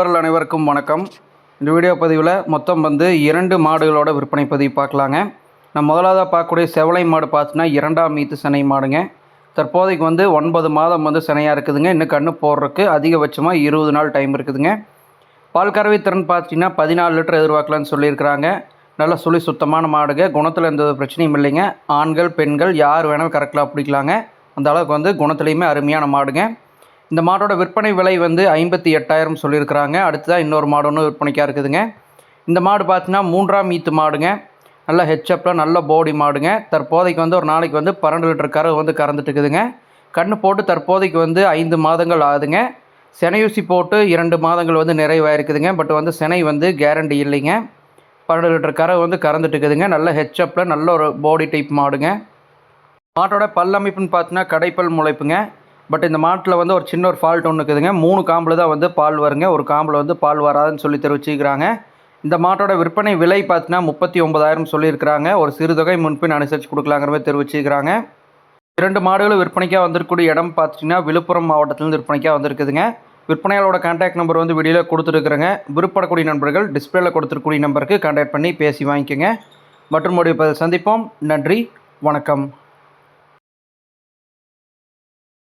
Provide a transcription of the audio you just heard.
நண்பர்கள் அனைவருக்கும் வணக்கம். இந்த வீடியோ பதிவில் மொத்தம் வந்து இரண்டு மாடுகளோட விற்பனை பதிவு பார்க்கலாங்க. நம்ம முதலாவதாக பார்க்கக்கூடிய செவலை மாடு பார்த்தீங்கன்னா இரண்டாம் மீத்து சினை மாடுங்க. தற்போதைக்கு வந்து ஒன்பது மாதம் வந்து சினையாக இருக்குதுங்க. இன்னும் கன்று போடுறதுக்கு அதிகபட்சமாக இருபது நாள் டைம் இருக்குதுங்க. பால் கறவை திறன் பார்த்தீங்கன்னா பதினாலு லிட்டர் எதிர்பார்க்கலான்னு சொல்லியிருக்கிறாங்க. நல்ல சுழி சுத்தமான மாடுங்க. குணத்தில் எந்த ஒரு பிரச்சனையும் இல்லைங்க. ஆண்கள் பெண்கள் யார் வேணாலும் கரெக்டாக பிடிக்கலாங்க. அந்த அளவுக்கு வந்து குணத்துலேயுமே அருமையான மாடுங்க. இந்த மாடோட விற்பனை விலை வந்து ஐம்பத்தி எட்டாயிரம் சொல்லியிருக்கிறாங்க. தான் இன்னொரு மாடு ஒன்று விற்பனைக்காக இருக்குதுங்க. இந்த மாடு பார்த்தீங்கன்னா மூன்றாம் ஈத்து மாடுங்க. நல்ல ஹெச்அப்பில் நல்ல போடி மாடுங்க. தற்போதைக்கு வந்து ஒரு நாளைக்கு வந்து பன்னெண்டு லிட்டர் கறவை வந்து கறந்துட்டு இருக்குதுங்க. கன்று போட்டு தற்போதைக்கு வந்து ஐந்து மாதங்கள் ஆகுதுங்க. செனையூசி போட்டு இரண்டு மாதங்கள் வந்து நிறைவாயிருக்குதுங்க. பட் வந்து செனை வந்து கேரண்டி இல்லைங்க. பன்னெண்டு லிட்டர் கறவை வந்து கறந்துட்டு இருக்குதுங்க. நல்ல ஹெச்அப்பில் நல்ல ஒரு பாடி டைப் மாடுங்க. மாட்டோட பல்லமைப்புன்னு பார்த்தீங்கன்னா கடைப்பல் முளைப்புங்க. பட் இந்த மாட்டில் வந்து ஒரு சின்ன ஒரு ஃபால்ட் ஒன்று இருக்குதுங்க. மூணு காம்பில் தான் வந்து பால் வருங்க. ஒரு காம்பில் வந்து பால் வராதுன்னு சொல்லி தெரிவிச்சுக்கிறாங்க இந்த மாட்டோட விற்பனை விலை பார்த்தீங்கன்னா முப்பத்தி ஒன்பதாயிரம் சொல்லியிருக்கிறாங்க. ஒரு சிறுதொகை முன்பின் அனுசரித்து கொடுக்கலாங்கிற மாதிரி தெரிவிச்சுக்கிறாங்க இரண்டு மாடுகளும் விற்பனைக்காக வந்திருக்கக்கூடிய இடம் பார்த்தீங்கன்னா விழுப்புரம் மாவட்டத்திலேருந்து விற்பனைக்காக வந்திருக்குதுங்க. விற்பனையாளோட கான்டாக்ட் நம்பர் வந்து வீடியோவில் கொடுத்துருக்குறேங்க. விருப்பப்படக்கூடிய நண்பர்கள் டிஸ்பிளேல கொடுத்துருக்கூடிய நம்பருக்கு கான்டாக்ட் பண்ணி பேசி வாங்கிக்கோங்க. மற்றும் ஒரு சந்திப்போம். நன்றி. வணக்கம்.